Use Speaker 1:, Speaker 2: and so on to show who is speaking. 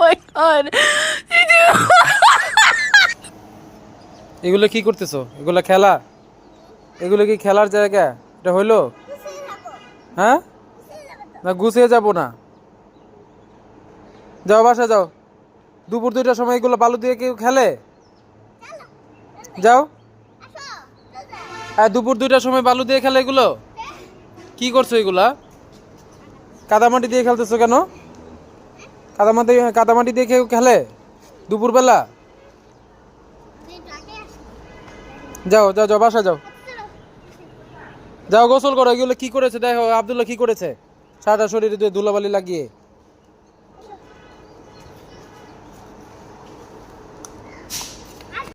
Speaker 1: my god.
Speaker 2: এগুলো কি করতেছো? এগুলো খেলা? এগুলো কি খেলার জায়গা? এটা হইল? হ্যাঁ? না গুছিয়ে যাব না। যাও বাসা যাও। দুপুর দুইটার সময় এগুলো বালু দিয়ে কেউ খেলে? যাও। হ্যাঁ দুপুর দুইটার সময় বালু দিয়ে খেলে এগুলো? কি করছ এগুলা? কাদামাটি দিয়ে খেলতেছো কেন? কাদামাটি কাদামাটি দিয়ে কেউ খেলে? দুপুরবেলা? যাও যাও যাও বাসা যাও। যাও, গোসল করো। এগুলো কি করেছে? দেখো, আবদুল্লাহ কি করেছে? সাদা শরীরে ধুলাবালি লাগিয়ে।